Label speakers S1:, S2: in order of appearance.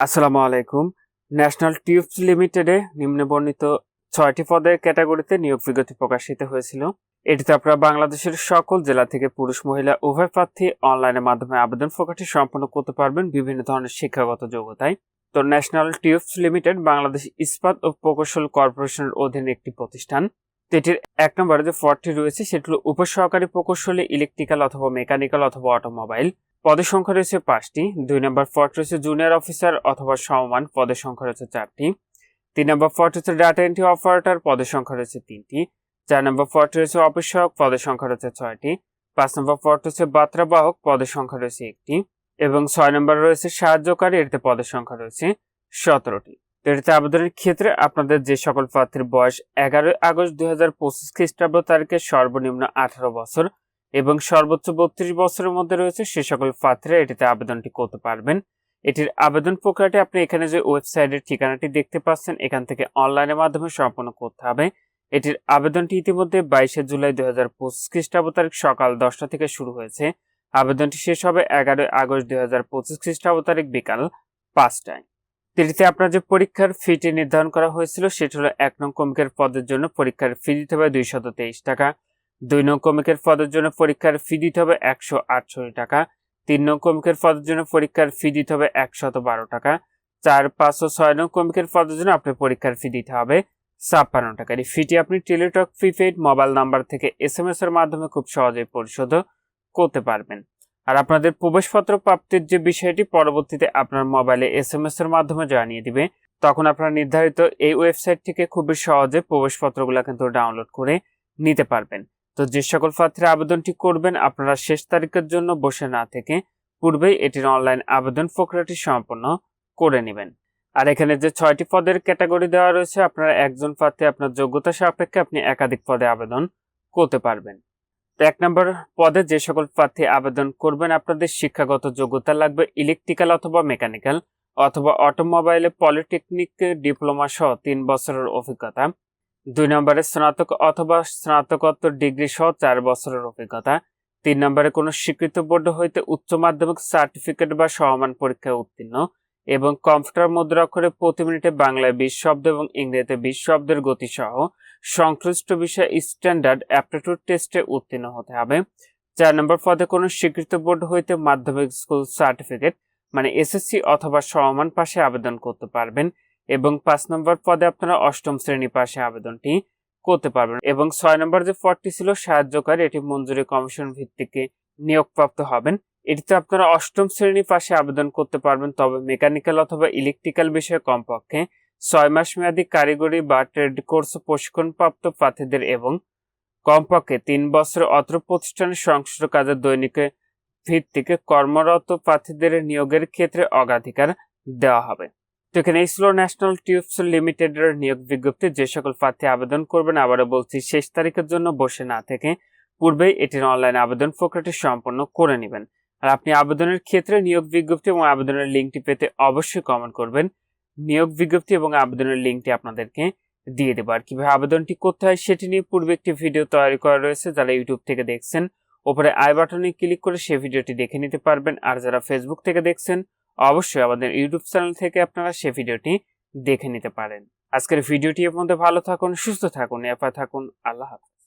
S1: আসসালামু আলাইকুম। National tubes লিমিটেডে নিম্নে বর্ণিত ছয়টি পদের ক্যাটাগরিতে নিয়োগ বিজ্ঞপ্তি প্রকাশিত হয়েছিল। এটিতে আপনারা বাংলাদেশের সকল জেলা থেকে পুরুষ, মহিলা, উভয় প্রার্থী অনলাইনের মাধ্যমে আবেদন প্রকাশটি সম্পন্ন করতে পারবেন বিভিন্ন ধরনের শিক্ষাগত যোগ্যতায়। তো ন্যাশনাল টিউবস লিমিটেড বাংলাদেশ ইস্পাত ও প্রকৌশল কর্পোরেশনের অধীনে একটি প্রতিষ্ঠান। এটির এক নম্বরে যে পদটি রয়েছে, সেটি হলো উপসহকারী প্রকৌশলী ইলেকট্রিক্যাল অথবা মেকানিক্যাল অথবা অটোমোবাইল পদের সংখ্যা রয়েছে পাঁচটি। দুই নম্বর পদ রয়েছে জুনিয়র অফিসার অথবা সমমান পদের সংখ্যা রয়েছে চারটি। তিন নম্বর পদ রয়েছে ডাটা এন্ট্রি অপারেটর পদের সংখ্যা রয়েছে তিনটি। চার নম্বর পদ রয়েছে অফিস পদের সংখ্যা রয়েছে ছয়টি। পাঁচ নম্বর পদ হচ্ছে বার্তাবাহক পদের সংখ্যা রয়েছে একটি। এবং ছয় নম্বর রয়েছে সাহায্যকারী এতে পদের সংখ্যা রয়েছে সতেরোটি। এটিতে আবেদনের ক্ষেত্রে আপনাদের যে সকল প্রার্থীর বয়স এগারোই আগস্ট দুই হাজার পঁচিশ খ্রিস্টাব্দ তারিখে সর্বনিম্ন আঠারো বছর এবং সর্বোচ্চ বত্রিশ বছরের মধ্যে রয়েছে সে সকল প্রার্থীরা এটিতে আবেদনটি করতে পারবেন। এটির আবেদন প্রক্রিয়াটি আপনি এখানে যে ওয়েবসাইটের ঠিকানাটি দেখতে পাচ্ছেন, এখান থেকে অনলাইনের মাধ্যমে সম্পন্ন করতে হবে। এটির আবেদনটি ইতিমধ্যে বাইশে জুলাই দুই হাজার পঁচিশ খ্রিস্টাব্দ তারিখ সকাল দশটা থেকে শুরু হয়েছে। আবেদনটি শেষ হবে এগারোই আগস্ট দুই হাজার পঁচিশ খ্রিস্টাব্দ তারিখ বিকাল পাঁচটায়। এটিতে আপনার যে পরীক্ষার ফিটি নির্ধারণ করা হয়েছিল, সেটি হলো এক নং কমিকের পদের জন্য পরীক্ষার ফি দিতে হবে দুইশত তেইশ টাকা, দুই নং কমিকের পদের জন্য পরীক্ষার ফি দিতে হবে একশো আটষট্টি টাকা, তিন নং কমিকের পদের জন্য পরীক্ষার ফি দিতে হবে একশত বারো টাকা, চার, পাঁচ ও ছয় নং কমিকের পদের জন্য আপনার পরীক্ষার ফি দিতে হবে ছাপ্পান্ন টাকা। এই ফিটি আপনি টেলিটক প্রিপেড মোবাইল নাম্বার থেকে এস এম এস এর মাধ্যমে খুব সহজেই পরিশোধ করতে পারবেন। আর আপনাদের প্রবেশপত্র প্রাপ্তির যে বিষয়টি পরবর্তীতে আপনার মোবাইলে এস এম এস এর মাধ্যমে জানিয়ে দিবে, তখন আপনার নির্ধারিত এই ওয়েবসাইট থেকে খুবই সহজে প্রবেশপত্রগুলো কিন্তু ডাউনলোড করে নিতে পারবেন। তো যে সকল প্রার্থীরা আবেদনটি করবেন, আপনারা শেষ তারিখের জন্য বসে না থেকে পূর্বেই এটির অনলাইন আবেদন প্রক্রিয়াটি সম্পন্ন করে নেবেন। আর এখানে যে ছয়টি পদের ক্যাটাগরি দেওয়া রয়েছে, আপনারা একজন প্রার্থী আপনার যোগ্যতা সাপেক্ষে আপনি একাধিক পদে আবেদন করতে পারবেন। তো এক নম্বর পদে যে সকল প্রার্থী আবেদন করবেন, আপনাদের শিক্ষাগত যোগ্যতা লাগবে ইলেকট্রিক্যাল অথবা মেকানিক্যাল অথবা অটোমোবাইলে পলিটেকনিক ডিপ্লোমা সহ তিন বছরের অভিজ্ঞতা। দুই নম্বরে স্নাতক অথবা স্নাতকোত্তর ডিগ্রি সহ চার বছরের অভিজ্ঞতা। তিন নম্বরে কোনো স্বীকৃত বোর্ড হইতে উচ্চ মাধ্যমিক সার্টিফিকেট বা সমান পরীক্ষায় উত্তীর্ণ এবং কম্পিউটার মুদ্রা অক্ষরে প্রতি মিনিটে বাংলায় বিশ শব্দ এবং ইংরেজিতে বিশ শব্দের গতি সহ সংশ্লিষ্ট বিষয়ে স্ট্যান্ডার্ড অ্যাপটিটিউড টেস্টে উত্তীর্ণ হতে হবে। চার নম্বর পদে কোনো স্বীকৃত বোর্ড হইতে মাধ্যমিক স্কুল সার্টিফিকেট মানে এসএসসি অথবা সমমান পাশে আবেদন করতে পারবেন এবং পাঁচ নম্বর পদে আপনারা অষ্টম শ্রেণি পাশে আবেদনটি করতে পারবেন এবং ছয় নম্বর যে পদটি ছিল সাহায্যকারী, এটি মঞ্জুরি কমিশন ভিত্তিকে নিয়োগপ্রাপ্ত হবেন। এটিতে আপনারা অষ্টম শ্রেণি পাশে আবেদন করতে পারবেন, তবে মেকানিক্যাল অথবা ইলেকট্রিক্যাল বিষয়ে কমপক্ষে ছয় মাস মেয়াদী কারিগরি বা ট্রেড কোর্স প্রশিক্ষণপ্রাপ্ত প্রার্থীদের এবং কমপক্ষে তিন বছর অত্র প্রতিষ্ঠানের সংশ্লিষ্ট কাজের দৈনিক ভিত্তিকে কর্মরত প্রার্থীদের নিয়োগের ক্ষেত্রে অগ্রাধিকার দেওয়া হবে। তো এখানে এই ন্যাশনাল টিউবস লিমিটেডের নিয়োগ বিজ্ঞপ্তি, যে সকল প্রার্থী আবেদন করবেন আবারও বলছি, শেষ তারিখের জন্য বসে না থেকে পূর্বেই এটির অনলাইন আবেদন প্রক্রিয়াটি সম্পন্ন করে নেবেন। আর আপনি আবেদনের ক্ষেত্রে নিয়োগ বিজ্ঞপ্তি এবং আবেদনের লিঙ্কটি পেতে অবশ্যই কমেন্ট করবেন। নিয়োগ বিজ্ঞপ্তি এবং আবেদনের লিঙ্কটি আপনাদেরকে দিয়ে দেবো। আর কীভাবে আবেদনটি করতে হয় সেটি নিয়ে পূর্বে একটি ভিডিও তৈরি করা রয়েছে, যারা ইউটিউব থেকে দেখছেন। ওপরে আই বাটনে ক্লিক করে সেই ভিডিওটি দেখে নিতে পারবেন। আর যারা ফেসবুক থেকে দেখছেন, অবশ্যই আমাদের ইউটিউব চ্যানেল থেকে আপনারা সেই ভিডিওটি দেখে নিতে পারেন। আজকের ভিডিওটি এর মধ্যে ভালো থাকুন, সুস্থ থাকুন এফা থাকুন, আল্লাহ হাফেজ।